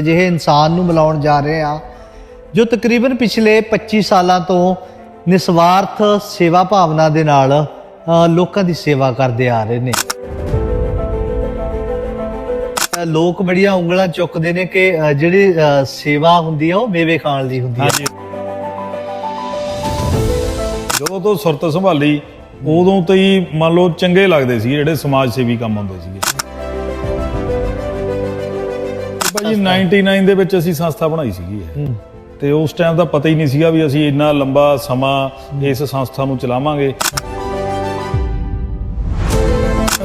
ਅਜਿਹੇ ਇਨਸਾਨ ਨੂੰ ਮਿਲਾਉਣ ਜਾ ਰਹੇ ਆ ਜੋ ਤਕਰੀਬਨ ਪਿਛਲੇ 25 ਸਾਲਾਂ ਤੋਂ ਨਿਸਵਾਰਥ ਸੇਵਾ ਭਾਵਨਾ ਦੇ ਨਾਲ ਲੋਕਾਂ ਦੀ ਸੇਵਾ ਕਰਦੇ ਆ ਰਹੇ ਨੇ। ਲੋਕ ਬੜੀਆਂ ਉਂਗਲਾਂ ਚੁੱਕਦੇ ਨੇ ਕਿ ਜਿਹੜੀ ਸੇਵਾ ਹੁੰਦੀ ਆ, ਉਹ ਮੇਵੇ ਖਾਣ ਦੀ ਹੁੰਦੀ ਆ। ਜਦੋਂ ਤੋਂ ਸੁਰਤ ਸੰਭਾਲੀ, ਉਦੋਂ ਤੋਂ ਹੀ ਮੰਨ ਲਓ ਚੰਗੇ ਲੱਗਦੇ ਸੀ ਜਿਹੜੇ ਸਮਾਜ ਸੇਵੀ ਕੰਮ ਹੁੰਦੇ ਸੀਗੇ। ਭਾਜੀ 99 ਦੇ ਵਿੱਚ ਅਸੀਂ ਸੰਸਥਾ ਬਣਾਈ ਸੀਗੀ ਇਹ। ਹੂੰ। ਤੇ ਉਸ ਟਾਈਮ ਦਾ ਪਤਾ ਹੀ ਨਹੀਂ ਸੀਗਾ ਵੀ ਅਸੀਂ ਇੰਨਾ ਲੰਬਾ ਸਮਾਂ ਇਸ ਸੰਸਥਾ ਨੂੰ ਚਲਾਵਾਂਗੇ।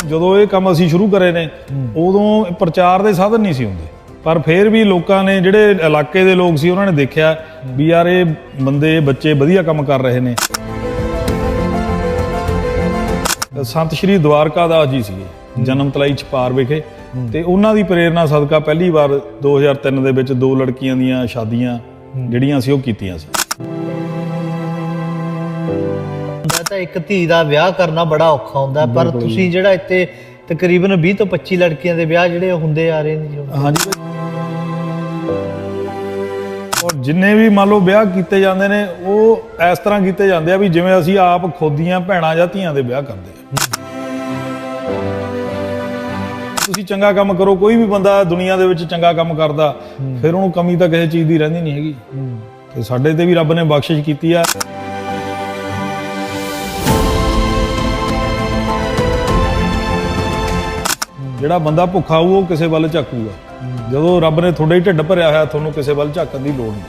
ਜਦੋਂ ਇਹ ਕੰਮ ਅਸੀਂ ਸ਼ੁਰੂ ਕਰੇ ਨੇ ਉਦੋਂ ਪ੍ਰਚਾਰ ਦੇ ਸਾਧਨ ਨਹੀਂ ਸੀ ਹੁੰਦੇ। ਪਰ ਫਿਰ ਵੀ ਲੋਕਾਂ ਨੇ ਜਿਹੜੇ ਇਲਾਕੇ ਦੇ ਲੋਕ ਸੀ ਉਹਨਾਂ ਨੇ ਦੇਖਿਆ ਵੀ ਯਾਰ ਇਹ ਬੰਦੇ ਬੱਚੇ ਵਧੀਆ ਕੰਮ ਕਰ ਰਹੇ ਨੇ। ਸੰਤ ਸ਼੍ਰੀ ਦਵਾਰਕਾ ਦਾਸ ਜੀ ਸੀਗੇ ਜਨਮ ਤਲਾਈ ਛਪਾਰ ਵਿਖੇ। ਤੇ ਉਹਨਾਂ ਦੀ ਪ੍ਰੇਰਣਾ ਸਦਕਾ ਪਹਿਲੀ ਵਾਰ 2003 ਦੇ ਵਿੱਚ ਦੋ ਲੜਕੀਆਂ ਦੀਆਂ ਸ਼ਾਦੀਆਂ ਜਿਹੜੀਆਂ ਸੀ ਉਹ ਕੀਤੀਆਂ ਸੀ। ਹੁੰਦਾ ਤਾਂ ਇੱਕ ਧੀ ਦਾ ਵਿਆਹ ਕਰਨਾ ਬੜਾ ਔਖਾ ਹੁੰਦਾ ਪਰ ਤੁਸੀਂ ਜਿਹੜਾ ਇੱਥੇ ਤਕਰੀਬਨ 20 ਤੋਂ 25 ਲੜਕੀਆਂ ਦੇ ਵਿਆਹ ਜਿਹੜੇ ਹੁੰਦੇ ਆ ਰਹੇ ਨੇ। ਹਾਂਜੀ ਔਰ ਜਿੰਨੇ ਵੀ ਮੰਨ ਲਓ ਵਿਆਹ ਕੀਤੇ ਜਾਂਦੇ ਨੇ ਉਹ ਇਸ ਤਰ੍ਹਾਂ ਕੀਤੇ ਜਾਂਦੇ ਆ ਵੀ ਜਿਵੇਂ ਅਸੀਂ ਆਪ ਖੁਦੀਆਂ ਭੈਣਾਂ ਜਾਂ ਧੀਆਂ ਦੇ ਵਿਆਹ ਕਰਦੇ ਆ। ਤੁਸੀਂ ਚੰਗਾ ਕੰਮ ਕਰੋ ਕੋਈ ਵੀ ਬੰਦਾ ਦੁਨੀਆ ਦੇ ਵਿੱਚ ਚੰਗਾ ਕੰਮ ਕਰਦਾ ਫਿਰ ਉਹਨੂੰ ਕਮੀ ਤਾਂ ਕਿਸੇ ਚੀਜ਼ ਦੀ ਰਹਿੰਦੀ ਨਹੀਂ ਹੈਗੀ। ਤੇ ਸਾਡੇ ਤੇ ਵੀ ਰੱਬ ਨੇ ਬਖਸ਼ਿਸ਼ ਕੀਤੀ ਆ। ਜਿਹੜਾ ਬੰਦਾ ਭੁੱਖਾ ਹੋਊ ਉਹ ਕਿਸੇ ਵੱਲ ਝਾਕੂਗਾ। ਜਦੋਂ ਰੱਬ ਨੇ ਤੁਹਾਡੇ ਢਿੱਡ ਭਰਿਆ ਹੋਇਆ ਤੁਹਾਨੂੰ ਕਿਸੇ ਵੱਲ ਝਾਕਣ ਦੀ ਲੋੜ ਨਹੀਂ।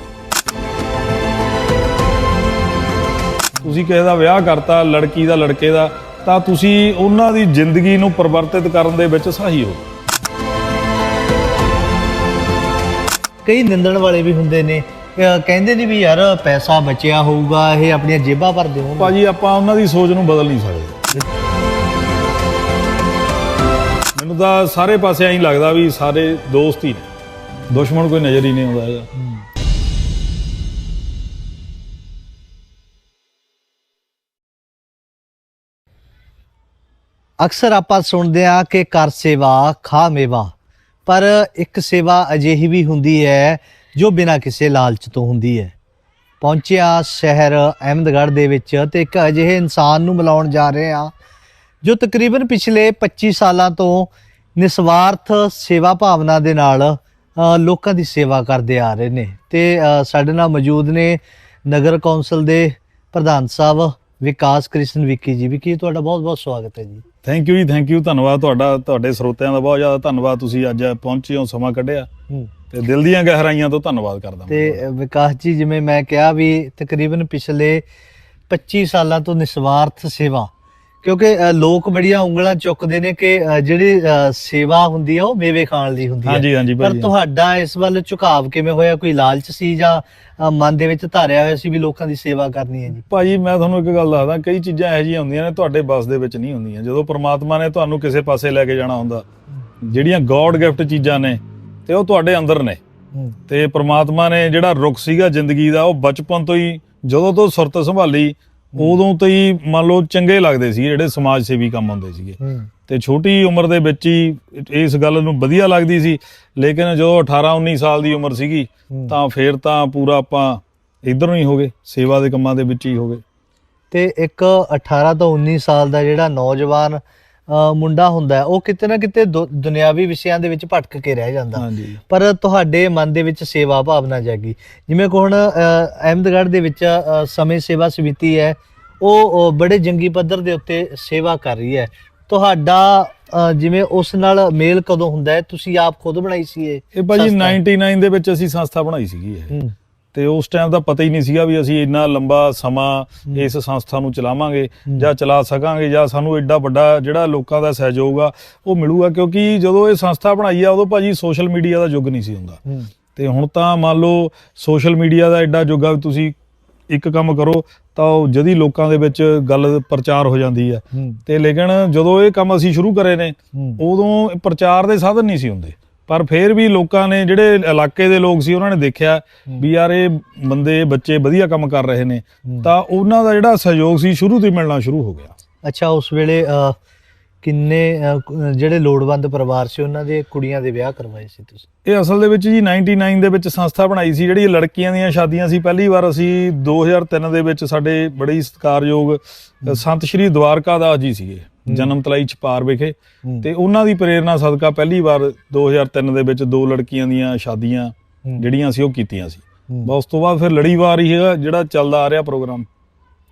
ਤੁਸੀਂ ਕਿਸੇ ਦਾ ਵਿਆਹ ਕਰਤਾ ਲੜਕੀ ਦਾ ਲੜਕੇ ਦਾ ਤਾਂ ਤੁਸੀਂ ਉਹਨਾਂ ਦੀ ਜ਼ਿੰਦਗੀ ਨੂੰ ਪਰਿਵਰਤਿਤ ਕਰਨ ਦੇ ਵਿੱਚ ਸਹੀ ਹੋ। ਕਈ ਨਿੰਦਣ ਵਾਲੇ ਵੀ ਹੁੰਦੇ ਨੇ। ਅਹ ਕਹਿੰਦੇ ਨੇ ਵੀ ਯਾਰ ਪੈਸਾ ਬਚਿਆ ਹੋਊਗਾ ਇਹ ਆਪਣੀਆਂ ਜੇਬਾਂ ਭਰਦੇ ਹੋਣਗੇ ਭਾਜੀ ਆਪਾਂ ਉਹਨਾਂ ਦੀ ਸੋਚ ਨੂੰ ਬਦਲ ਨਹੀਂ ਸਕਦੇ। ਮੈਨੂੰ ਤਾਂ ਸਾਰੇ ਪਾਸੇ ਐਂ ਲੱਗਦਾ ਵੀ ਸਾਰੇ ਦੋਸਤ ਹੀ ਨੇ। ਦੁਸ਼ਮਣ ਕੋਈ ਨਜ਼ਰ ਹੀ ਨਹੀਂ ਆਉਂਦਾ ਹੈਗਾ। ਅਕਸਰ ਆਪਾਂ ਸੁਣਦੇ ਆ ਕਿ ਕਰ ਸੇਵਾ ਖਾ ਮੇਵਾ ਪਰ ਇੱਕ ਸੇਵਾ ਅਜਿਹੀ ਵੀ ਹੁੰਦੀ ਹੈ ਜੋ ਬਿਨਾਂ ਕਿਸੇ ਲਾਲਚ ਤੋਂ ਹੁੰਦੀ ਹੈ। ਪਹੁੰਚਿਆ ਸ਼ਹਿਰ ਅਹਿਮਦਗੜ੍ਹ ਦੇ ਵਿੱਚ ਤੇ ਇੱਕ ਅਜਿਹੇ ਇਨਸਾਨ ਨੂੰ ਮਿਲਾਉਣ ਜਾ ਰਹੇ ਆ ਜੋ ਤਕਰੀਬਨ ਪਿਛਲੇ 25 ਸਾਲਾਂ ਤੋਂ ਨਿਸਵਾਰਥ ਸੇਵਾ ਭਾਵਨਾ ਦੇ ਨਾਲ ਲੋਕਾਂ ਦੀ ਸੇਵਾ ਕਰਦੇ ਆ ਰਹੇ ਨੇ। ਤੇ ਸਾਡੇ ਨਾਲ ਮੌਜੂਦ ਨੇ ਨਗਰ ਕੌਂਸਲ ਦੇ ਪ੍ਰਧਾਨ ਸਾਹਿਬ ਵਿਕਾਸ ਕ੍ਰਿਸ਼ਨ ਵਿੱਕੀ ਜੀ। ਵਿੱਕੀ ਜੀ, ਤੁਹਾਡਾ ਬਹੁਤ ਬਹੁਤ ਸਵਾਗਤ ਹੈ ਜੀ। ਥੈਂਕ ਯੂ ਜੀ ਥੈਂਕ ਯੂ ਧੰਨਵਾਦ ਤੁਹਾਡਾ ਤੁਹਾਡੇ ਸਰੋਤਿਆਂ ਦਾ ਬਹੁਤ ਜ਼ਿਆਦਾ ਧੰਨਵਾਦ। ਤੁਸੀਂ ਅੱਜ ਪਹੁੰਚੇ ਹੋ ਸਮਾਂ ਕੱਢਿਆ। ਤੇ ਦਿਲ ਦੀਆਂ ਗਹਿਰਾਈਆਂ ਤੋਂ ਧੰਨਵਾਦ ਕਰਦਾ ਮੈਂ ਤੇ ਵਿਕਾਸ ਜੀ ਜਿਵੇਂ ਮੈਂ ਕਿਹਾ ਵੀ ਤਕਰੀਬਨ ਪਿਛਲੇ 25 ਸਾਲਾਂ ਤੋਂ ਨਿਸਵਾਰਥ ਸੇਵਾ ਕਿਉਂਕਿ ਲੋਕ ਬੜੀਆਂ ਉਂਗਲਾਂ ਚੁੱਕਦੇ ਨੇ ਕਿ ਜਿਹੜੀ ਸੇਵਾ ਹੁੰਦੀ ਆ ਉਹ ਮੇਵੇ ਖਾਣ ਦੀ ਹੁੰਦੀ ਹੈ ਹਾਂਜੀ ਪਰ ਤੁਹਾਡਾ ਇਸ ਵੱਲ ਝੁਕਾਵ ਕਿਵੇਂ ਹੋਇਆ? ਕੋਈ ਲਾਲਚ ਸੀ ਜਾਂ ਮਨ ਦੇ ਵਿੱਚ ਧਾਰਿਆ ਹੋਇਆ ਸੀ ਵੀ ਲੋਕਾਂ ਦੀ ਸੇਵਾ ਕਰਨੀ ਹੈ ਜੀ? ਭਾਜੀ ਮੈਂ ਤੁਹਾਨੂੰ ਇੱਕ ਗੱਲ ਦੱਸਦਾ ਕਈ ਚੀਜ਼ਾਂ ਇਹੋ ਜਿਹੀਆਂ ਹੁੰਦੀਆਂ ਨੇ ਤੁਹਾਡੇ ਬਸ ਦੇ ਵਿੱਚ ਨਹੀਂ ਹੁੰਦੀਆਂ। ਜਦੋਂ ਪ੍ਰਮਾਤਮਾ ਨੇ ਤੁਹਾਨੂੰ ਕਿਸੇ ਪਾਸੇ ਲੈ ਕੇ ਜਾਣਾ ਹੁੰਦਾ ਜਿਹੜੀਆਂ ਗੋਡ ਗਿਫਟ ਚੀਜ਼ਾਂ ਨੇ ਤੇ ਉਹ ਤੁਹਾਡੇ ਅੰਦਰ ਨੇ। ਤੇ ਪ੍ਰਮਾਤਮਾ ਨੇ ਜਿਹੜਾ ਰੁਖ ਸੀਗਾ ਜ਼ਿੰਦਗੀ ਦਾ ਉਹ ਬਚਪਨ ਤੋਂ ਹੀ ਜਦੋਂ ਤੋਂ ਸੁਰਤ ਸੰਭਾਲੀ ਉਦੋਂ ਤੋਂ ਹੀ ਮੰਨ ਲਓ ਚੰਗੇ ਲੱਗਦੇ ਸੀ ਜਿਹੜੇ ਸਮਾਜ ਸੇਵੀ ਕੰਮ ਹੁੰਦੇ ਸੀਗੇ। ਤੇ ਛੋਟੀ ਉਮਰ ਦੇ ਵਿੱਚ ਹੀ ਇਸ ਗੱਲ ਨੂੰ ਵਧੀਆ ਲੱਗਦੀ ਸੀ ਲੇਕਿਨ ਜਦੋਂ 18 19 ਸਾਲ ਦੀ ਉਮਰ ਸੀਗੀ। ਤਾਂ ਫੇਰ ਤਾਂ ਪੂਰਾ ਆਪਾਂ ਇਧਰੋਂ ਹੀ ਹੋ ਗਏ ਸੇਵਾ ਦੇ ਕੰਮਾਂ ਦੇ ਵਿੱਚ ਹੀ ਹੋ ਗਏ। ਤੇ ਇੱਕ 18 ਤੋਂ 19 ਸਾਲ ਦਾ ਜਿਹੜਾ ਨੌਜਵਾਨ ਮੁੰਡਾ ਹੁੰਦਾ ਉਹ ਕਿਤੇ ਨਾ ਕਿਤੇ ਦੁਨਿਆਵੀ ਵਿਸ਼ਿਆਂ ਦੇ ਵਿੱਚ ਭਟਕ ਕੇ ਰਹਿ ਜਾਂਦਾ। ਪਰ ਤੁਹਾਡੇ ਮਨ ਦੇ ਵਿੱਚ ਸੇਵਾ ਭਾਵਨਾ ਜਾਗੀ। ਜਿਵੇਂ ਕਿ ਹੁਣ ਅ, ਅਹਿਮਦਗੜ੍ਹ ਦੇ ਵਿੱਚ ਸਮੇਂ ਸੇਵਾ ਸਮਿਤੀ ਹੈ ਉਹ ਬੜੇ ਜੰਗੀ ਪੱਧਰ ਦੇ ਉੱਤੇ ਸੇਵਾ ਕਰ ਰਹੀ ਹੈ। ਤੁਹਾਡਾ ਜਿਵੇਂ ਉਸ ਨਾਲ ਮੇਲ ਕਦੋਂ ਹੁੰਦਾ ਹੈ? ਤੁਸੀਂ ਆਪ ਖੁਦ ਬਣਾਈ ਸੀ ਇਹ ਇਹ ਭਾਜੀ ਸੰਸਥਾ? 99 ਦੇ ਵਿੱਚ ਅਸੀਂ ਸੰਸਥਾ ਬਣਾਈ ਸੀਗੀ ਇਹ। ਤੇ ਉਸ ਟਾਈਮ ਦਾ ਪਤਾ ਹੀ ਨਹੀਂ ਸੀਗਾ ਵੀ ਅਸੀਂ ਇੰਨਾ ਲੰਬਾ ਸਮਾਂ ਇਸ ਸੰਸਥਾ ਨੂੰ ਚਲਾਵਾਂਗੇ ਜਾਂ ਚਲਾ ਸਕਾਂਗੇ ਜਾਂ ਸਾਨੂੰ ਐਡਾ ਵੱਡਾ ਜਿਹੜਾ ਲੋਕਾਂ ਦਾ ਸਹਿਯੋਗ ਆ ਉਹ ਮਿਲੂਗਾ। ਕਿਉਂਕਿ ਜਦੋਂ ਇਹ ਸੰਸਥਾ ਬਣਾਈ ਆ ਉਦੋਂ ਭਾਜੀ ਸੋਸ਼ਲ ਮੀਡੀਆ ਦਾ ਯੁੱਗ ਨਹੀਂ ਸੀ ਹੁੰਦਾ। ਤੇ ਹੁਣ ਤਾਂ ਮੰਨ ਲਓ ਸੋਸ਼ਲ ਮੀਡੀਆ ਦਾ ਐਡਾ ਯੁੱਗ ਆ ਵੀ ਤੁਸੀਂ ਇੱਕ ਕੰਮ ਕਰੋ ਤਾਂ ਉਹ ਜਦੀ ਲੋਕਾਂ ਦੇ ਵਿੱਚ ਗੱਲ ਪ੍ਰਚਾਰ ਹੋ ਜਾਂਦੀ ਆ। ਤੇ ਲੇਕਿਨ ਜਦੋਂ ਇਹ ਕੰਮ ਅਸੀਂ ਸ਼ੁਰੂ ਕਰੇ ਨੇ ਉਦੋਂ ਪ੍ਰਚਾਰ ਦੇ ਸਾਧਨ ਨਹੀਂ ਸੀ ਹੁੰਦੇ। ਪਰ ਫਿਰ ਵੀ ਲੋਕਾਂ ਨੇ ਜਿਹੜੇ ਇਲਾਕੇ ਦੇ ਲੋਕ ਸੀ ਉਹਨਾਂ ਨੇ ਦੇਖਿਆ ਵੀ ਯਾਰ ਇਹ ਬੰਦੇ ਬੱਚੇ ਵਧੀਆ ਕੰਮ ਕਰ ਰਹੇ ਨੇ। ਤਾਂ ਉਹਨਾਂ ਦਾ ਜਿਹੜਾ ਸਹਿਯੋਗ ਸੀ ਸ਼ੁਰੂ ਤੋਂ ਹੀ ਮਿਲਣਾ ਸ਼ੁਰੂ ਹੋ ਗਿਆ। ਅੱਛਾ ਉਸ ਵੇਲੇ ਕਿੰਨੇ ਜਿਹੜੇ ਲੋੜਵੰਦ ਪਰਿਵਾਰ ਸੀ ਉਹਨਾਂ ਦੇ ਕੁੜੀਆਂ ਦੇ ਵਿਆਹ ਕਰਵਾਏ ਸੀ ਤੁਸੀਂ? ਇਹ ਅਸਲ ਦੇ ਵਿੱਚ ਜੀ 99 ਦੇ ਵਿੱਚ ਸੰਸਥਾ ਬਣਾਈ ਸੀ ਜਿਹੜੀ ਲੜਕੀਆਂ ਦੀਆਂ ਸ਼ਾਦੀਆਂ ਸੀ। ਪਹਿਲੀ ਵਾਰ ਅਸੀਂ 2003 ਦੇ ਵਿੱਚ ਸਾਡੇ ਬੜੀ ਸਤਿਕਾਰਯੋਗ ਸੰਤ ਸ਼੍ਰੀ ਦਵਾਰਕਾ ਦਾਸ ਜੀ ਸੀਗੇ। ਜਨਮ ਤਲਾਈ ਛਪਾਰ ਵਿਖੇ। ਤੇ ਉਹਨਾਂ ਦੀ ਪ੍ਰੇਰਣਾ ਸਦਕਾ ਪਹਿਲੀ ਵਾਰ 2003 ਦੇ ਵਿੱਚ ਦੋ ਲੜਕੀਆਂ ਦੀਆਂ ਸ਼ਾਦੀਆਂ ਜਿਹੜੀਆਂ ਸੀ ਉਹ ਕੀਤੀਆਂ ਸੀ। ਬਸ ਉਸ ਤੋਂ ਬਾਅਦ ਫਿਰ ਲੜੀਵਾਰ ਹੀ ਹੈਗਾ ਜਿਹੜਾ ਚੱਲਦਾ ਆ ਰਿਹਾ ਪ੍ਰੋਗਰਾਮ।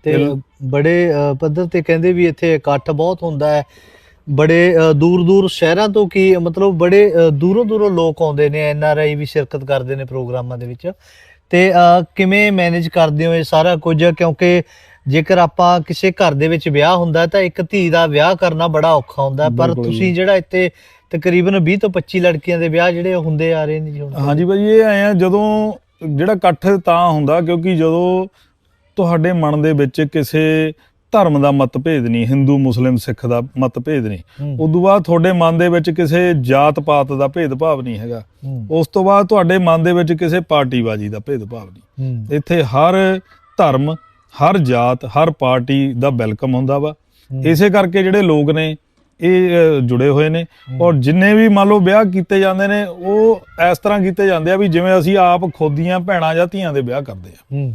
ਤੇ ਬੜੇ ਪੱਧਰ ਤੇ ਕਹਿੰਦੇ ਵੀ ਇੱਥੇ ਇਕੱਠ ਬਹੁਤ ਹੁੰਦਾ ਹੈ। ਬੜੇ ਦੂਰ ਦੂਰ ਸ਼ਹਿਰਾਂ ਤੋਂ ਕੀ ਮਤਲਬ ਬੜੇ ਦੂਰੋਂ ਦੂਰੋਂ ਲੋਕ ਆਉਂਦੇ ਨੇ ਐਨ ਆਰ ਆਈ ਵੀ ਸ਼ਿਰਕਤ ਕਰਦੇ ਨੇ ਪ੍ਰੋਗਰਾਮਾਂ ਦੇ ਵਿੱਚ। ਤੇ ਕਿਵੇਂ ਮੈਨੇਜ ਕਰਦੇ ਹੋ ਇਹ ਸਾਰਾ ਕੁਝ? ਕਿਉਂਕਿ ਜੇਕਰ ਆਪਾਂ ਕਿਸੇ ਘਰ ਦੇ ਵਿੱਚ ਵਿਆਹ ਹੁੰਦਾ ਤਾਂ ਇੱਕ ਧੀ ਦਾ ਵਿਆਹ ਕਰਨਾ ਬੜਾ ਔਖਾ ਹੁੰਦਾ ਪਰ। ਤੁਸੀਂ ਜਿਹੜਾ ਇੱਥੇ ਤਕਰੀਬਨ 20 ਤੋਂ 25 ਲੜਕੀਆਂ ਦੇ ਵਿਆਹ ਜਿਹੜੇ ਹੁੰਦੇ ਆ ਰਹੇ ਨੇ ਜੀ ਹੁਣ ਹਾਂਜੀ ਭਾਜੀ ਇਹ ਆਏ ਆ ਜਦੋਂ ਜਿਹੜਾ ਇਕੱਠ ਤਾਂ ਹੁੰਦਾ ਕਿਉਂਕਿ ਜਦੋਂ ਤੁਹਾਡੇ ਮਨ ਦੇ ਵਿੱਚ ਕਿਸੇ ਧਰਮ ਦਾ ਮਤਭੇਦ ਨਹੀਂ ਹਿੰਦੂ ਮੁਸਲਿਮ ਸਿੱਖ ਦਾ ਮਤਭੇਦ ਨਹੀਂ ਹੂੰ, ਉਦੋਂ ਬਾਅਦ ਤੁਹਾਡੇ ਮਨ ਦੇ ਵਿੱਚ ਕਿਸੇ ਜਾਤ ਪਾਤ ਦਾ ਭੇਦਭਾਵ ਨਹੀਂ ਹੈਗਾ। ਉਸ ਤੋਂ ਬਾਅਦ ਤੁਹਾਡੇ ਮਨ ਦੇ ਵਿੱਚ ਕਿਸੇ ਪਾਰਟੀਬਾਜ਼ੀ ਦਾ ਭੇਦਭਾਵ ਨਹੀਂ। ਹੂੰ, ਇੱਥੇ ਹਰ ਧਰਮ ਹਰ ਜਾਤ ਹਰ ਪਾਰਟੀ ਦਾ ਵੈਲਕਮ ਹੁੰਦਾ ਵਾ। ਇਸੇ ਕਰਕੇ ਜਿਹੜੇ ਲੋਕ ਨੇ ਇਹ ਜੁੜੇ ਹੋਏ ਨੇ। ਔਰ ਜਿੰਨੇ ਵੀ ਮੰਨ ਲਓ ਵਿਆਹ ਕੀਤੇ ਜਾਂਦੇ ਨੇ ਉਹ ਇਸ ਤਰ੍ਹਾਂ ਕੀਤੇ ਜਾਂਦੇ ਆ ਵੀ ਜਿਵੇਂ ਅਸੀਂ ਆਪ ਖੁਦੀਆਂ ਭੈਣਾਂ ਜਾਂ ਧੀਆਂ ਦੇ ਵਿਆਹ ਕਰਦੇ ਆ।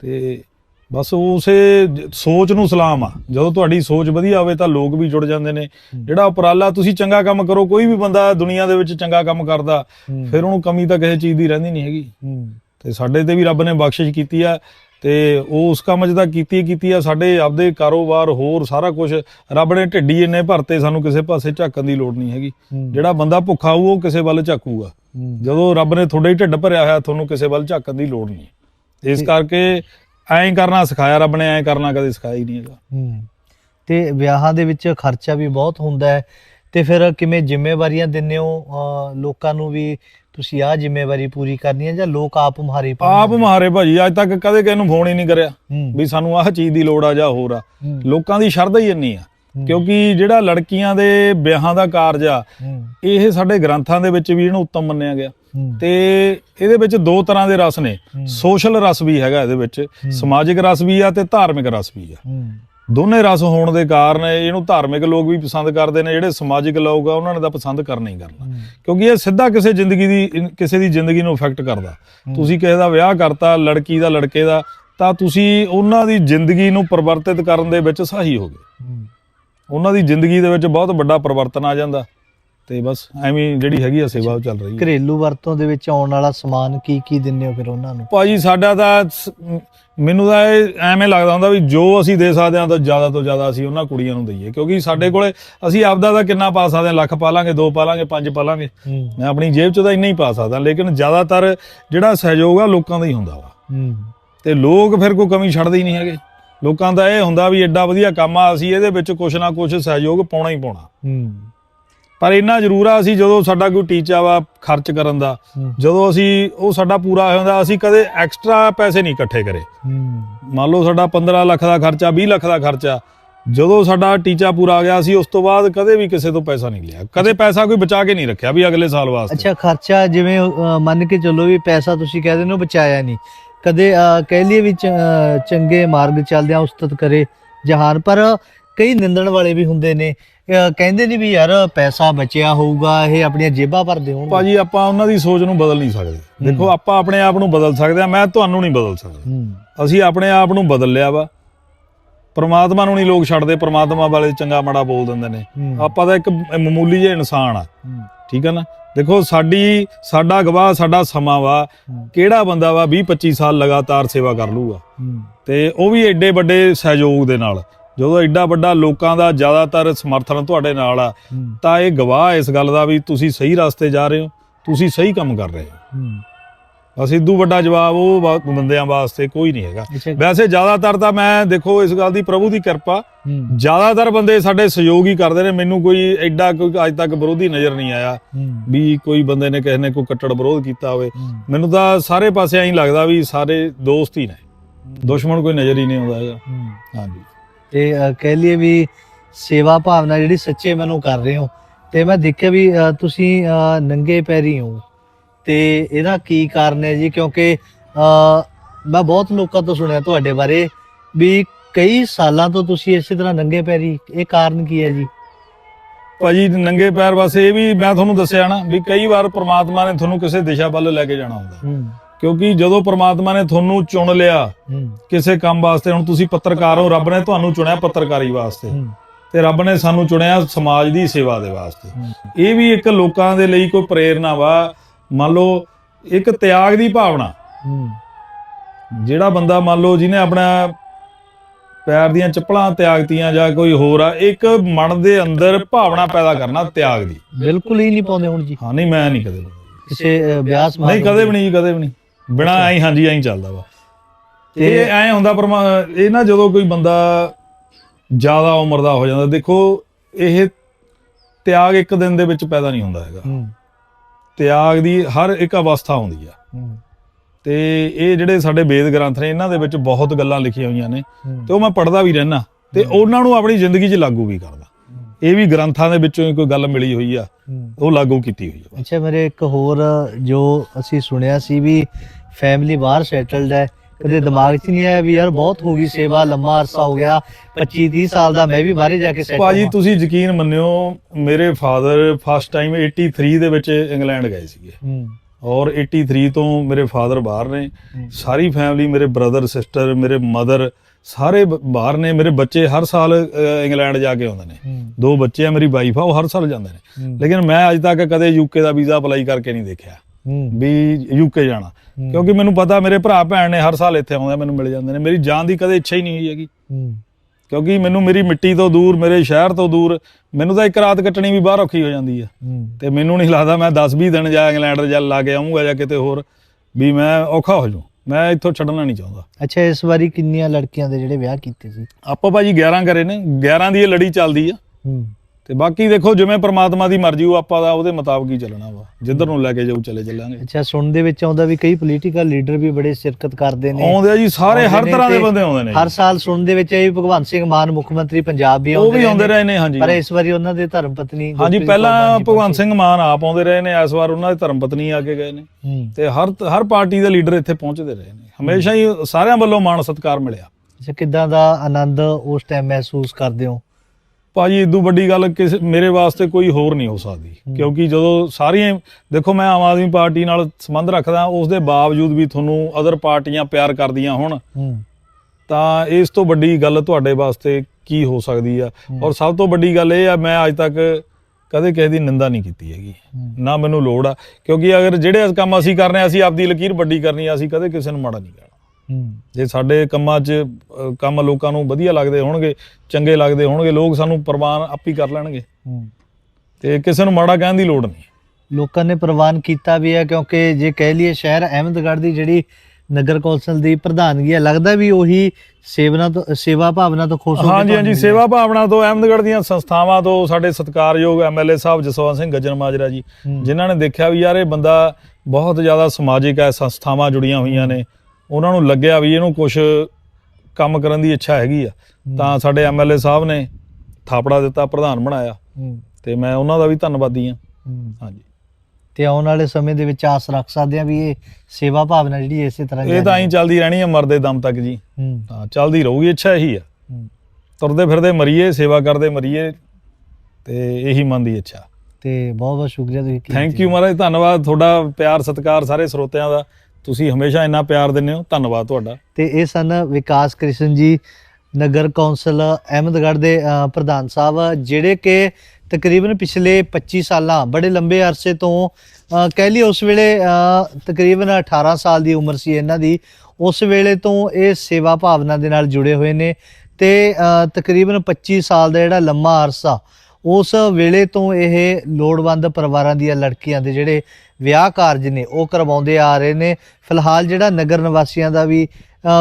ਤੇ ਬਸ ਉਸੇ ਸੋਚ ਨੂੰ ਸਲਾਮ ਆ। ਜਦੋਂ ਤੁਹਾਡੀ ਸੋਚ ਵਧੀਆ ਹੋਵੇ ਤਾਂ ਲੋਕ ਵੀ ਜੁੜ ਜਾਂਦੇ ਨੇ। ਜਿਹੜਾ ਉਪਰਾਲਾ ਤੁਸੀਂ ਚੰਗਾ ਕੰਮ ਕਰੋ ਕੋਈ ਵੀ ਬੰਦਾ ਦੁਨੀਆ ਦੇ ਵਿੱਚ ਚੰਗਾ ਕੰਮ ਕਰਦਾ ਫਿਰ ਉਹਨੂੰ ਕਮੀ ਤਾਂ ਕਿਸੇ ਚੀਜ਼ ਦੀ ਰਹਿੰਦੀ ਨਹੀਂ ਹੈਗੀ। ਤੇ ਸਾਡੇ ਤੇ ਵੀ ਰੱਬ ਨੇ ਬਖਸ਼ਿਸ਼ ਕੀਤੀ ਆ ਤੇ ਉਹ ਉਸ ਕੰਮ ਤਾਂ ਕੀਤੀ ਕੀਤੀ ਆ ਸਾਡੇ ਆਪਦੇ ਕਾਰੋਬਾਰ ਹੋਰ ਸਾਰਾ ਕੁਝ ਰੱਬ ਨੇ ਢਿੱਡੀ ਇੰਨੇ ਭਰਤੇ ਸਾਨੂੰ ਕਿਸੇ ਪਾਸੇ ਝਾਕਣ ਦੀ ਲੋੜ ਨਹੀਂ ਹੈਗੀ। ਜਿਹੜਾ ਬੰਦਾ ਭੁੱਖਾ ਹੋਊ ਉਹ ਕਿਸੇ ਵੱਲ ਝਾਕੂਗਾ। ਜਦੋਂ ਰੱਬ ਨੇ ਤੁਹਾਡਾ ਹੀ ਢਿੱਡ ਭਰਿਆ ਹੋਇਆ ਤੁਹਾਨੂੰ ਕਿਸੇ ਵੱਲ ਝਾਕਣ ਦੀ ਲੋੜ ਨਹੀਂ। ਇਸ ਕਰਕੇ ਐਂ ਕਰਨਾ ਸਿਖਾਇਆ ਰੱਬ ਨੇ ਐਂ ਕਰਨਾ ਕਦੇ ਸਿਖਾਇਆ ਹੀ ਨਹੀਂ ਹੈਗਾ। ਤੇ ਵਿਆਹਾਂ ਦੇ ਵਿੱਚ ਖਰਚਾ ਵੀ ਬਹੁਤ ਹੁੰਦਾ ਹੈ। ਤੇ ਫਿਰ ਕਿਵੇਂ ਜ਼ਿੰਮੇਵਾਰੀਆਂ ਦਿੰਦੇ ਹੋ? ਲੋਕਾਂ ਨੂੰ ਵੀ ਤੁਸੀਂ ਆਹ ਜ਼ਿੰਮੇਵਾਰੀ ਪੂਰੀ ਕਰਨੀ ਹੈ ਜਾਂ ਲੋਕ ਆਪ ਮੁਹਾਰੇ ਪਾਉਂਦੇ ਆਪ? ਮਾਰੇ ਭਾਜੀ ਅੱਜ ਤੱਕ ਕਦੇ ਕਿਸੇ ਨੂੰ ਫੋਨ ਹੀ ਨਹੀਂ ਕਰਿਆ ਵੀ ਸਾਨੂੰ ਆਹ ਚੀਜ਼ ਦੀ ਲੋੜ ਆ ਜਾਂ ਹੋਰ ਆ। ਲੋਕਾਂ ਦੀ ਸ਼ਰਧਾ ਹੀ ਇੰਨੀ ਆ ਕਿਉਂਕਿ ਜਿਹੜਾ ਲੜਕੀਆਂ ਦੇ ਵਿਆਹਾਂ ਦਾ ਕਾਰਜ ਆ ਇਹ ਸਾਡੇ ਗ੍ਰੰਥਾਂ ਦੇ ਵਿੱਚ ਵੀ ਇਹਨੂੰ ਉੱਤਮ ਮੰਨਿਆ ਗਿਆ। ਤੇ ਇਹਦੇ ਵਿੱਚ ਦੋ ਤਰ੍ਹਾਂ ਦੇ ਰਸ ਨੇ। ਸੋਸ਼ਲ ਰਸ ਵੀ ਹੈਗਾ ਇਹਦੇ ਵਿੱਚ ਸਮਾਜਿਕ ਰਸ ਵੀ ਆ ਤੇ ਧਾਰਮਿਕ ਰਸ ਵੀ ਆ। ਦੋਨੇ ਰਸ ਹੋਣ ਦੇ ਕਾਰਨ ਇਹਨੂੰ ਧਾਰਮਿਕ ਲੋਕ ਵੀ ਪਸੰਦ ਕਰਦੇ ਨੇ ਜਿਹੜੇ ਸਮਾਜਿਕ ਲੋਕ ਆ ਉਹਨਾਂ ਨੇ ਤਾਂ ਪਸੰਦ ਕਰਨਾ ਹੀ ਕਰਨਾ। ਕਿਉਂਕਿ ਇਹ ਸਿੱਧਾ ਕਿਸੇ ਜ਼ਿੰਦਗੀ ਦੀ ਕਿਸੇ ਦੀ ਜ਼ਿੰਦਗੀ ਨੂੰ ਇਫੈਕਟ ਕਰਦਾ। ਤੁਸੀਂ ਕਿਸੇ ਦਾ ਵਿਆਹ ਕਰਤਾ ਲੜਕੀ ਦਾ ਲੜਕੇ ਦਾ ਤਾਂ ਤੁਸੀਂ ਉਹਨਾਂ ਦੀ ਜ਼ਿੰਦਗੀ ਨੂੰ ਪਰਿਵਰਤਿਤ ਕਰਨ ਦੇ ਵਿੱਚ ਸਹੀ ਹੋਗੇ। ਉਹਨਾਂ ਦੀ ਜ਼ਿੰਦਗੀ ਦੇ ਵਿੱਚ ਬਹੁਤ ਵੱਡਾ ਪਰਿਵਰਤਨ ਆ ਜਾਂਦਾ। ਤੇ ਬਸ ਐਵੇਂ ਜਿਹੜੀ ਹੈਗੀ ਆ ਸੇਵਾ ਉਹ ਚੱਲ ਰਹੀ ਹੈ। ਘਰੇਲੂ ਵਰਤੋਂ ਦੇ ਵਿੱਚ ਆਉਣ ਵਾਲਾ ਸਮਾਨ ਕੀ ਕੀ ਦਿੰਦੇ ਹੋ ਫਿਰ ਉਹਨਾਂ ਨੂੰ? ਭਾਜੀ ਸਾਡਾ ਤਾਂ ਸ- ਮੈਨੂੰ ਤਾਂ ਇਹ ਐਵੇਂ ਲੱਗਦਾ ਹੁੰਦਾ ਵੀ ਜੋ ਅਸੀਂ ਦੇ ਸਕਦੇ ਹਾਂ ਤਾਂ ਜ਼ਿਆਦਾ ਤੋਂ ਜ਼ਿਆਦਾ ਅਸੀਂ ਉਹਨਾਂ ਕੁੜੀਆਂ ਨੂੰ ਦਈਏ ਕਿਉਂਕਿ ਸਾਡੇ ਕੋਲੇ ਅਸੀਂ ਆਪਦਾ ਤਾਂ ਕਿੰਨਾ ਪਾ ਸਕਦੇ ਹਾਂ ਲੱਖ ਪਾ ਲਾਂਗੇ ਦੋ ਪਾ ਲਾਂਗੇ ਪੰਜ ਪਾ ਲਾਂਗੇ। ਹੂੰ, ਮੈਂ ਆਪਣੀ ਜੇਬ 'ਚ ਤਾਂ ਇੰਨਾ ਹੀ ਪਾ ਸਕਦਾ ਲੇਕਿਨ ਜ਼ਿਆਦਾਤਰ ਜਿਹੜਾ ਸਹਿਯੋਗ ਆ ਲੋਕਾਂ ਦਾ ਹੀ ਹੁੰਦਾ ਵਾ। ਹੂੰ, ਤੇ ਲੋਕ ਫਿਰ ਕੋਈ ਕਮੀ ਛੱਡਦੇ ਹੀ ਨਹੀਂ ਹੈਗੇ। ਲੋਕਾਂ ਦਾ ਇਹ ਹੁੰਦਾ ਵੀ ਐਡਾ ਵਧੀਆ ਕੰਮ ਆ ਅਸੀਂ ਇਹਦੇ ਵਿੱਚ ਕੁਛ ਨਾ ਕੁਛ ਸਹਿਯੋਗ ਪਾਉਣਾ ਹੀ ਪਾਉਣਾ। ਹੂੰ, ਪਰ ਇੰਨਾ ਜ਼ਰੂਰ ਆ ਅਸੀਂ ਜਦੋਂ ਸਾਡਾ ਕੋਈ ਟੀਚਾ ਵਾ ਖਰਚ ਕਰਨ ਦਾ ਜਦੋਂ ਅਸੀਂ ਉਹ ਸਾਡਾ ਪੂਰਾ ਹੋ ਜਾਂਦਾ ਅਸੀਂ ਕਦੇ ਐਕਸਟਰਾ ਪੈਸੇ ਨਹੀਂ ਇਕੱਠੇ ਕਰੇ। ਮੰਨ ਲਓ ਸਾਡਾ 15 ਲੱਖ ਦਾ ਖਰਚਾ 20 ਲੱਖ ਦਾ ਖਰਚਾ ਜਦੋਂ ਸਾਡਾ ਟੀਚਾ ਪੂਰਾ ਆ ਗਿਆ ਅਸੀਂ ਉਸ ਤੋਂ ਬਾਅਦ ਕਦੇ ਵੀ ਕਿਸੇ ਤੋਂ ਪੈਸਾ ਨਹੀਂ ਲਿਆ। ਕਦੇ ਪੈਸਾ ਕੋਈ ਬਚਾ ਕੇ ਨਹੀਂ ਰੱਖਿਆ ਵੀ ਅਗਲੇ ਸਾਲ ਵਾਸਤੇ। ਅੱਛਾ ਖਰਚਾ ਜਿਵੇਂ ਮੰਨ ਕੇ ਚੱਲੋ ਵੀ ਪੈਸਾ ਤੁਸੀਂ ਕਹਿ ਦਿੰਦੇ ਹੋ ਬਚਾਇਆ ਨਹੀਂ। ਕਦੇ ਕਹਿ ਲਈਏ ਵੀ ਚੰਗੇ ਮਾਰਗ ਚੱਲਦਿਆਂ ਉਸਤਤ ਕਰੇ ਜਹਾਨ ਪਰ ਕਈ ਨਿੰਦਣ ਵਾਲੇ ਵੀ ਹੁੰਦੇ ਨੇ। ਅਹ, ਕਹਿੰਦੇ ਨੇ ਵੀ ਯਾਰ ਪੈਸਾ ਬਚਿਆ ਹੋਊਗਾ ਇਹ ਆਪਣੀਆਂ ਜੇਬਾਂ ਭਰਦੇ ਹੋਣਗੇ। ਭਾਜੀ ਆਪਾਂ ਉਹਨਾਂ ਦੀ ਸੋਚ ਨੂੰ ਬਦਲ ਨਹੀਂ ਸਕਦੇ। ਦੇਖੋ ਆਪਾਂ ਆਪਣੇ ਆਪ ਨੂੰ ਬਦਲ ਸਕਦੇ ਆ ਮੈਂ ਤੁਹਾਨੂੰ ਨਹੀਂ ਬਦਲ ਸਕਦਾ। ਹੂੰ। ਅਸੀਂ ਆਪਣੇ ਆਪ ਨੂੰ ਬਦਲ ਲਿਆ ਵਾ। ਪ੍ਰਮਾਤਮਾ ਨੂੰ ਨਹੀਂ ਲੋਕ ਛੱਡਦੇ ਪ੍ਰਮਾਤਮਾ ਵਾਲੇ ਚੰਗਾ ਮਾੜਾ ਬੋਲ ਦਿੰਦੇ ਨੇ। ਹੂੰ, ਆਪਾਂ ਤਾਂ ਇੱਕ ਮਾਮੂਲੀ ਜਿਹਾ ਇਨਸਾਨ ਆ। ਹੂੰ, ਠੀਕ ਹੈ ਨਾ? ਦੇਖੋ ਸਾਡੀ ਸਾਡਾ ਗਵਾਹ ਸਾਡਾ ਸਮਾਂ ਵਾ। ਕਿਹੜਾ ਬੰਦਾ ਵਾ 20 25 ਸਾਲ ਲਗਾਤਾਰ ਸੇਵਾ ਕਰ ਲੂਗਾ ਹੂੰ, ਤੇ ਉਹ ਵੀ ਐਡੇ ਵੱਡੇ ਸਹਿਯੋਗ ਦੇ ਨਾਲ। ਜਦੋਂ ਐਡਾ ਵੱਡਾ ਲੋਕਾਂ ਦਾ ਜ਼ਿਆਦਾਤਰ ਸਮਰਥਨ ਤੁਹਾਡੇ ਨਾਲ ਆ ਤਾਂ ਇਹ ਗਵਾਹ ਇਸ ਗੱਲ ਦਾ ਵੀ ਤੁਸੀਂ ਸਹੀ ਰਸਤੇ ਜਾ ਰਹੇ ਹੋ ਤੁਸੀਂ ਸਹੀ ਕੰਮ ਕਰ ਰਹੇ ਹੋ। ਬਸ ਇਦੋਂ ਵੱਡਾ ਜਵਾਬ ਉਹ ਬੰਦਿਆਂ ਵਾਸਤੇ ਕੋਈ ਨਹੀਂ ਹੈਗਾ। ਵੈਸੇ ਜ਼ਿਆਦਾਤਰ ਤਾਂ ਮੈਂ ਦੇਖੋ ਇਸ ਗੱਲ ਦੀ ਪ੍ਰਭੂ ਦੀ ਕਿਰਪਾ ਜ਼ਿਆਦਾਤਰ ਬੰਦੇ ਸਾਡੇ ਸਹਿਯੋਗ ਹੀ ਕਰਦੇ ਨੇ ਮੈਨੂੰ ਕੋਈ ਐਡਾ ਕੋਈ ਅੱਜ ਤੱਕ ਵਿਰੋਧੀ ਨਜ਼ਰ ਨਹੀਂ ਆਇਆ ਵੀ ਕੋਈ ਬੰਦੇ ਨੇ ਕਿਸੇ ਨੇ ਕੋਈ ਕੱਟੜ ਵਿਰੋਧ ਕੀਤਾ ਹੋਵੇ। ਮੈਨੂੰ ਤਾਂ ਸਾਰੇ ਪਾਸੇ ਐਂ ਲੱਗਦਾ ਵੀ ਸਾਰੇ ਦੋਸਤ ਹੀ ਨੇ। ਦੁਸ਼ਮਣ ਕੋਈ ਨਜ਼ਰ ਹੀ ਨਹੀਂ ਆਉਂਦਾ ਹੈਗਾ। ਹਾਂਜੀ। ਤੇ ਕਹਿ ਲਈਏ ਵੀ ਸੇਵਾ ਭਾਵਨਾ ਜਿਹੜੀ ਸੱਚੇ ਮਨੋਂ ਕਰ ਰਹੇ ਹੋ। ਤੇ ਮੈਂ ਦੇਖਿਆ ਵੀ ਤੁਸੀਂ ਨੰਗੇ ਪੈਰੀ ਹੋ। ਤੇ ਇਹਦਾ ਕੀ ਕਾਰਨ ਹੈ ਜੀ? ਕਿਉਂਕਿ ਮੈਂ ਬਹੁਤ ਲੋਕਾਂ ਤੋਂ ਸੁਣਿਆ ਤੁਹਾਡੇ ਬਾਰੇ ਵੀ ਕਈ ਸਾਲਾਂ ਤੋਂ ਤੁਸੀਂ ਇਸੇ ਤਰ੍ਹਾਂ ਨੰਗੇ ਪੈਰੀ। ਇਹ ਕਾਰਨ ਕੀ ਹੈ ਜੀ? ਭਾਜੀ ਨੰਗੇ ਪੈਰ ਬਸ ਇਹ ਵੀ ਮੈਂ ਤੁਹਾਨੂੰ ਦੱਸਿਆ ਨਾ ਵੀ ਕਈ ਵਾਰ ਪ੍ਰਮਾਤਮਾ ਨੇ ਤੁਹਾਨੂੰ ਕਿਸੇ ਦਿਸ਼ਾ ਵੱਲ ਲੈ ਕੇ ਜਾਣਾ ਹੁੰਦਾ। ਹੂੰ। ਕਿਉਂਕਿ ਜਦੋਂ ਪ੍ਰਮਾਤਮਾ ਨੇ ਤੁਹਾਨੂੰ ਚੁਣ ਲਿਆ ਕਿਸੇ ਕੰਮ ਵਾਸਤੇ ਹੁਣ ਤੁਸੀਂ ਪੱਤਰਕਾਰ ਹੋ ਰੱਬ ਨੇ ਤੁਹਾਨੂੰ ਚੁਣਿਆ ਪੱਤਰਕਾਰੀ ਵਾਸਤੇ। ਤੇ ਰੱਬ ਨੇ ਸਾਨੂੰ ਚੁਣਿਆ ਸਮਾਜ ਦੀ ਸੇਵਾ ਦੇ ਵਾਸਤੇ। ਇਹ ਵੀ ਇੱਕ ਲੋਕਾਂ ਦੇ ਲਈ ਕੋਈ ਪ੍ਰੇਰਨਾ ਵਾ। ਮੰਨ ਲਓ ਇੱਕ ਤਿਆਗ ਦੀ ਭਾਵਨਾ। ਜਿਹੜਾ ਬੰਦਾ ਮੰਨ ਲਓ ਜਿਹਨੇ ਆਪਣਾ ਪੈਰ ਦੀਆਂ ਚੱਪਲਾਂ ਤਿਆਗਤੀਆਂ ਜਾਂ ਕੋਈ ਹੋਰ ਆ ਇੱਕ ਮਨ ਦੇ ਅੰਦਰ ਭਾਵਨਾ ਪੈਦਾ ਕਰਨਾ ਤਿਆਗ ਦੀ। ਬਿਲਕੁਲ ਹੀ ਨਹੀਂ ਪਾਉਂਦੇ ਹੁਣ ਜੀ। ਹਾਂ ਨਹੀਂ ਮੈਂ ਨਹੀਂ ਕਦੇ ਕਿਸੇ ਵਿਆਹ ਸਮਾਗਮ ਨਹੀਂ ਕਦੇ ਵੀ ਨਹੀਂ ਜੀ ਕਦੇ ਵੀ ਨਹੀਂ। ਬਿਨਾ ਐਂ ਹਾਂਜੀ ਐਂ ਚੱਲਦਾ ਵਾ। ਇਹ ਐਂ ਹੁੰਦਾ ਪਰਮਾ ਇਹ ਨਾ ਜਦੋਂ ਕੋਈ ਬੰਦਾ ਜ਼ਿਆਦਾ ਉਮਰ ਦਾ ਹੋ ਜਾਂਦਾ ਦੇਖੋ ਇਹ ਤਿਆਗ ਇੱਕ ਦਿਨ ਦੇ ਵਿੱਚ ਪੈਦਾ ਨਹੀਂ ਹੁੰਦਾ ਹੈਗਾ। ਤਿਆਗ ਦੀ ਹਰ ਇੱਕ ਅਵਸਥਾ ਆਉਂਦੀ ਆ। ਤੇ ਇਹ ਜਿਹੜੇ ਸਾਡੇ ਵੇਦ ਗ੍ਰੰਥ ਨੇ ਇਹਨਾਂ ਦੇ ਵਿੱਚ ਬਹੁਤ ਗੱਲਾਂ ਲਿਖੀਆਂ ਹੋਈਆਂ ਨੇ। ਤੇ ਉਹ ਮੈਂ ਪੜ੍ਹਦਾ ਵੀ ਰਹਿਣਾ ਤੇ ਉਹਨਾਂ ਨੂੰ ਆਪਣੀ ਜ਼ਿੰਦਗੀ 'ਚ ਲਾਗੂ ਵੀ ਕਰਦਾ। ਇਹ ਵੀ ਗ੍ਰੰਥਾਂ ਦੇ ਵਿੱਚੋਂ ਹੀ ਕੋਈ ਗੱਲ ਮਿਲੀ ਹੋਈ ਆ। ਉਹ ਲਾਗੂ ਕੀਤੀ ਹੋਈ ਆ। ਅੱਛਾ ਮੇਰੇ ਇੱਕ ਹੋਰ ਜੋ ਅਸੀਂ ਸੁਣਿਆ ਸੀ ਵੀ ਫੈਮਿਲੀ ਬਾਹਰ ਸੈਟਲਡ ਹੈ ਕਦੇ ਦਿਮਾਗ 'ਚ ਨਹੀਂ ਆਇਆ ਵੀ ਯਾਰ ਬਹੁਤ ਹੋ ਗਈ ਸੇਵਾ ਲੰਮਾ ਅਰਸਾ ਹੋ ਗਿਆ 25 30 ਸਾਲ ਦਾ ਮੈਂ ਵੀ ਬਾਹਰੇ ਜਾ ਕੇ ਸੈਟਲ ਭਾਜੀ ਤੁਸੀਂ ਯਕੀਨ ਮੰਨਿਓ ਮੇਰੇ ਫਾਦਰ ਫਸਟ ਟਾਈਮ 83 ਦੇ ਵਿੱਚ ਇੰਗਲੈਂਡ ਗਏ ਸੀਗੇ। ਔਰ 83 ਤੋਂ ਮੇਰੇ ਫਾਦਰ ਬਾਹਰ ਨੇ। ਸਾਰੀ ਫੈਮਿਲੀ ਮੇਰੇ ਬ੍ਰਦਰ ਸਿਸਟਰ ਮੇਰੇ ਮਦਰ ਸਾਰੇ ਬਾਹਰ ਨੇ ਮੇਰੇ ਬੱਚੇ ਹਰ ਸਾਲ ਇੰਗਲੈਂਡ ਜਾ ਕੇ ਆਉਂਦੇ ਨੇ। ਦੋ ਬੱਚੇ ਆ ਮੇਰੀ ਵਾਈਫ ਆ ਉਹ ਹਰ ਸਾਲ ਜਾਂਦੇ ਨੇ। ਲੇਕਿਨ ਮੈਂ ਅੱਜ ਤੱਕ ਕਦੇ ਯੂਕੇ ਦਾ ਵੀਜ਼ਾ ਅਪਲਾਈ ਕਰਕੇ ਨਹੀਂ ਦੇਖਿਆ। ਵੀ ਯੂਕੇ ਜਾਣਾ। ਕਿਉਂਕਿ ਮੈਨੂੰ ਪਤਾ ਮੇਰੇ ਭਰਾ ਭੈਣ ਨੇ ਹਰ ਸਾਲ ਇੱਥੇ ਆਉਂਦੇ ਮੈਨੂੰ ਮਿਲ ਜਾਂਦੇ ਨੇ। ਮੇਰੀ ਜਾਣ ਦੀ ਕਦੇ ਇੱਛਾ ਹੀ ਨਹੀਂ ਹੋਈ ਹੈਗੀ ਕਿਉਂਕਿ ਮੈਨੂੰ ਮੇਰੀ ਮਿੱਟੀ ਤੋਂ ਦੂਰ ਮੇਰੇ ਸ਼ਹਿਰ ਤੋਂ ਦੂਰ ਮੈਨੂੰ ਤਾਂ ਇੱਕ ਰਾਤ ਕੱਟਣੀ ਵੀ ਬਾਹਰ ਔਖੀ ਹੋ ਜਾਂਦੀ ਆ। ਹੂੰ। ਤੇ ਮੈਨੂੰ ਨਹੀਂ ਲੱਗਦਾ ਮੈਂ 10-20 ਦਿਨ ਜਾ ਇੰਗਲੈਂਡ ਜਾਂ ਲਾ ਕੇ ਆਉਂਗਾ ਜਾਂ ਕਿਤੇ ਹੋਰ ਵੀ ਮੈਂ ਔਖਾ ਹੋ ਜਾਊਂ। ਮੈਂ ਇੱਥੋਂ ਛੱਡਣਾ ਨਹੀਂ ਚਾਹੁੰਦਾ। ਅੱਛਾ ਇਸ ਵਾਰੀ ਕਿੰਨੀਆਂ ਲੜਕੀਆਂ ਦੇ ਜਿਹੜੇ ਵਿਆਹ ਕੀਤੇ ਸੀ? ਆਪਾਂ ਭਾਜੀ 11 ਕਰੇ ਨੇ। 11 ਦੀ ਇਹ ਲੜੀ ਚੱਲਦੀ ਆ। ਹੂੰ। ਤੇ ਬਾਕੀ ਦੇਖੋ ਜਿਵੇਂ ਪ੍ਰਮਾਤਮਾ ਦੀ ਮਰਜ਼ੀ ਉਹ ਆਪਾਂ ਦਾ ਉਹਦੇ ਮੁਤਾਬਕ ਹੀ ਚੱਲਣਾ ਵਾ। ਜਿੱਧਰ ਨੂੰ ਲੈ ਕੇ ਜਾਊ ਚਲੇ ਚੱਲਾਂਗੇ। ਅੱਛਾ ਸੁਣਨ ਦੇ ਵਿੱਚ ਆਉਂਦਾ ਵੀ ਕਈ ਪੋਲੀਟੀਕਲ ਲੀਡਰ ਵੀ ਬੜੇ ਸ਼ਿਰਕਤ ਕਰਦੇ ਨੇ। ਆਉਂਦੇ ਆ ਜੀ ਸਾਰੇ ਹਰ ਆਉਂਦੇ ਨੇ ਤਰ੍ਹਾਂ ਦੇ ਬੰਦੇ ਆਉਂਦੇ ਨੇ। ਹਰ ਸਾਲ ਸੁਣਨ ਦੇ ਵਿੱਚ ਇਹ ਭਗਵੰਤ ਸਿੰਘ ਮਾਨ ਮੁੱਖ ਮੰਤਰੀ ਪੰਜਾਬ ਵੀ ਉਹ ਵੀ ਆਉਂਦੇ ਨੇ। ਰਹੇ ਨੇ ਹਾਂਜੀ। ਪਰ ਇਸ ਵਾਰੀ ਉਹਨਾਂ ਦੇ ਧਰਮ ਪਤਨੀ ਹਾਂਜੀ ਪਹਿਲਾਂ ਭਗਵੰਤ। ਸਿੰਘ ਮਾਨ ਆਪ ਆਉਂਦੇ ਰਹੇ ਨੇ ਇਸ ਵਾਰ ਉਹਨਾਂ ਦੇ ਧਰਮ ਪਤਨੀ ਆ ਕੇ ਗਏ ਨੇ। ਤੇ ਹਰ ਹਰ ਪਾਰਟੀ ਦੇ ਲੀਡਰ ਇੱਥੇ ਪਹੁੰਚਦੇ ਰਹੇ ਨੇ। ਹਮੇਸ਼ਾ ਹੀ ਸਾਰਿਆਂ ਵੱਲੋਂ ਮਾਣ ਸਤਿਕਾਰ ਮਿਲਿਆ। ਅੱਛਾ ਕਿਦਾਂ ਦਾ ਆਨੰਦ ਉਸ ਟਾਈਮ ਮਹਿਸੂਸ ਕਰਦੇ ਹੋ? ਭਾਜੀ ਇਦੋਂ ਵੱਡੀ ਗੱਲ ਕਿਸੇ ਮੇਰੇ ਵਾਸਤੇ ਕੋਈ ਹੋਰ ਨਹੀਂ ਹੋ ਸਕਦੀ। ਕਿਉਂਕਿ ਜਦੋਂ ਸਾਰੀਆਂ ਦੇਖੋ ਮੈਂ ਆਮ ਆਦਮੀ ਪਾਰਟੀ ਨਾਲ ਸੰਬੰਧ ਰੱਖਦਾ ਉਸ ਦੇ ਬਾਵਜੂਦ ਵੀ ਤੁਹਾਨੂੰ ਅਦਰ ਪਾਰਟੀਆਂ ਪਿਆਰ ਕਰਦੀਆਂ ਹੋਣ ਤਾਂ ਇਸ ਤੋਂ ਵੱਡੀ ਗੱਲ ਤੁਹਾਡੇ ਵਾਸਤੇ ਕੀ ਹੋ ਸਕਦੀ ਆ? ਔਰ ਸਭ ਤੋਂ ਵੱਡੀ ਗੱਲ ਇਹ ਆ ਮੈਂ ਅੱਜ ਤੱਕ ਕਦੇ ਕਿਸੇ ਦੀ ਨਿੰਦਾ ਨਹੀਂ ਕੀਤੀ ਹੈਗੀ। ਨਾ ਮੈਨੂੰ ਲੋੜ ਆ। ਕਿਉਂਕਿ ਅਗਰ ਜਿਹੜੇ ਕੰਮ ਅਸੀਂ ਕਰਨੇ ਆ, ਅਸੀਂ ਆਪਦੀ ਲਕੀਰ ਵੱਡੀ ਕਰਨੀ ਆ ਅਸੀਂ ਕਦੇ ਕਿਸੇ ਨੂੰ ਮਾੜਾ ਨਹੀਂ ਕਹਿਣਾ। ਜੇ ਸਾਡੇ ਕੰਮਾਂ 'ਚ ਕੰਮ ਲੋਕਾਂ ਨੂੰ ਵਧੀਆ ਲੱਗਦੇ ਹੋਣਗੇ ਚੰਗੇ ਲੱਗਦੇ ਹੋਣਗੇ ਲੋਕ ਸਾਨੂੰ ਪ੍ਰਵਾਨ ਆਪੀ ਕਰ ਲੈਣਗੇ ਹੂੰ ਤੇ ਕਿਸੇ ਨੂੰ ਮਾੜਾ ਕਹਿਣ ਦੀ ਲੋੜ ਨਹੀਂ ਲੋਕਾਂ ਨੇ ਪ੍ਰਵਾਨ ਕੀਤਾ ਵੀ ਹੈ ਕਿਉਂਕਿ ਜੇ ਕਹਿ ਲਈਏ ਸ਼ਹਿਰ ਅਹਿਮਦਗੜ੍ਹ ਦੀ ਜਿਹੜੀ ਨਗਰ ਕੌਂਸਲ ਦੀ ਪ੍ਰਧਾਨਗੀ ਹੈ ਲੱਗਦਾ ਵੀ ਉਹੀ ਸੇਵਨਾ ਤੋਂ ਸੇਵਾ ਭਾਵਨਾ ਤੋਂ ਖੁਸ਼ ਹੋ ਕੇ ਹਾਂਜੀ ਹਾਂਜੀ। ਸੇਵਾ ਭਾਵਨਾ ਤੋਂ ਅਹਿਮਦਗੜ੍ਹ ਦੀਆਂ ਸੰਸਥਾਵਾਂ ਤੋਂ ਸਾਡੇ ਸਤਿਕਾਰਯੋਗ ਐਮਐਲਏ ਸਾਹਿਬ ਜਸਵੰਤ ਸਿੰਘ ਗੱਜਣ ਮਾਜਰਾ ਜੀ ਹੂੰ। ਜਿਨ੍ਹਾਂ ਨੇ ਦੇਖਿਆ ਵੀ ਯਾਰ ਇਹ ਬੰਦਾ ਬਹੁਤ ਜ਼ਿਆਦਾ ਸਮਾਜਿਕ ਹੈ ਸੰਸਥਾਵਾਂ ਜੁੜੀਆਂ ਹੋਈਆਂ ਨੇ ਉਹਨਾਂ ਨੂੰ ਲੱਗਿਆ ਵੀ ਇਹਨੂੰ ਕੁਝ ਕੰਮ ਕਰਨ ਦੀ ਇੱਛਾ ਹੈਗੀ ਆ। ਤਾਂ ਸਾਡੇ ਐਮਐਲਏ ਸਾਹਿਬ ਨੇ ਥਾਪੜਾ ਦਿੱਤਾ ਪ੍ਰਧਾਨ ਬਣਾਇਆ। ਤੇ ਮੈਂ ਉਹਨਾਂ ਦਾ ਵੀ ਧੰਨਵਾਦੀ ਹੂੰ। ਹਾਂਜੀ। ਤੇ ਆਉਣ ਵਾਲੇ ਸਮੇਂ ਦੇ ਵਿੱਚ ਆਸ ਰੱਖ ਸਕਦੇ ਆ ਵੀ ਇਹ ਸੇਵਾ ਭਾਵਨਾ ਜਿਹੜੀ ਇਸੇ ਤਰ੍ਹਾਂ ਇਹ ਤਾਂ ਐਂ ਚੱਲਦੀ ਰਹਿਣੀ ਹੈ ਮਰਦੇ ਦਮ ਤੱਕ ਜੀ। ਹੂੰ। ਚੱਲਦੀ ਰਹੂਗੀ ਇੱਛਾ ਇਹੀ ਆ। ਤੁਰਦੇ ਫਿਰਦੇ ਮਰੀਏ ਸੇਵਾ ਕਰਦੇ ਮਰੀਏ ਤੇ ਇਹੀ ਮਨ ਦੀ ਇੱਛਾ। ਤੇ ਬਹੁਤ ਬਹੁਤ ਸ਼ੁਕਰੀਆ ਤੁਸੀਂ ਥੈਂਕ ਯੂ ਮਹਾਰਾਜ ਧੰਨਵਾਦ ਤੁਹਾਡਾ ਪਿਆਰ ਸਤਿਕਾਰ ਸਾਰੇ ਸਰੋਤਿਆਂ ਦਾ। ਤੁਸੀਂ ਹਮੇਸ਼ਾ ਇੰਨਾ ਪਿਆਰ ਦਿੰਦੇ ਹੋ, ਧੰਨਵਾਦ ਤੁਹਾਡਾ। ਤੇ ਇਹ ਸਨ ਵਿਕਾਸ ਕ੍ਰਿਸ਼ਨ ਜੀ, ਨਗਰ ਕੌਂਸਲ ਅਹਿਮਦਗੜ੍ਹ ਦੇ ਪ੍ਰਧਾਨ ਸਾਹਿਬ, ਜਿਹੜੇ ਕਿ ਤਕਰੀਬਨ ਪਿਛਲੇ 25 ਸਾਲਾਂ, ਬੜੇ ਲੰਬੇ ਅਰਸੇ ਤੋਂ ਕਹਿ ਲਈ ਉਸ ਵੇਲੇ ਤਕਰੀਬਨ 18 ਸਾਲ ਦੀ ਉਮਰ ਸੀ ਇਹਨਾਂ ਦੀ, ਉਸ ਵੇਲੇ ਤੋਂ ਇਹ ਸੇਵਾ ਭਾਵਨਾ ਦੇ ਨਾਲ ਜੁੜੇ ਹੋਏ ਨੇ ਤੇ ਤਕਰੀਬਨ 25 ਸਾਲ ਦਾ ਜਿਹੜਾ ਲੰਮਾ ਅਰਸਾ ਉਸ ਵੇਲੇ ਤੋਂ ਇਹ ਲੋੜਵੰਦ ਪਰਿਵਾਰਾਂ ਦੀਆਂ ਲੜਕੀਆਂ ਦੇ ਜਿਹੜੇ ਵਿਆਹ ਕਾਰਜ ਨੇ, ਉਹ ਕਰਵਾਉਂਦੇ ਆ ਰਹੇ ਨੇ। ਫਿਲਹਾਲ ਜਿਹੜਾ ਨਗਰ ਨਿਵਾਸੀਆਂ ਦਾ ਵੀ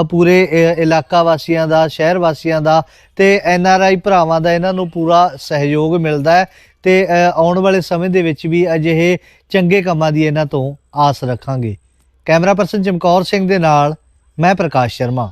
ਪੂਰੇ ਇਲਾਕਾ ਵਾਸੀਆਂ ਦਾ, ਸ਼ਹਿਰ ਵਾਸੀਆਂ ਦਾ ਤੇ ਐਨ ਆਰ ਆਈ ਭਰਾਵਾਂ ਦਾ ਇਹਨਾਂ ਨੂੰ ਪੂਰਾ ਸਹਿਯੋਗ ਮਿਲਦਾ ਹੈ ਤੇ ਆਉਣ ਵਾਲੇ ਸਮੇਂ ਦੇ ਵਿੱਚ ਵੀ ਅਜਿਹੇ ਚੰਗੇ ਕੰਮਾਂ ਦੀ ਇਹਨਾਂ ਤੋਂ ਆਸ ਰੱਖਾਂਗੇ। ਕੈਮਰਾ ਪਰਸਨ ਚਮਕੌਰ ਸਿੰਘ ਦੇ ਨਾਲ, ਮੈਂ ਪ੍ਰਕਾਸ਼ ਸ਼ਰਮਾ।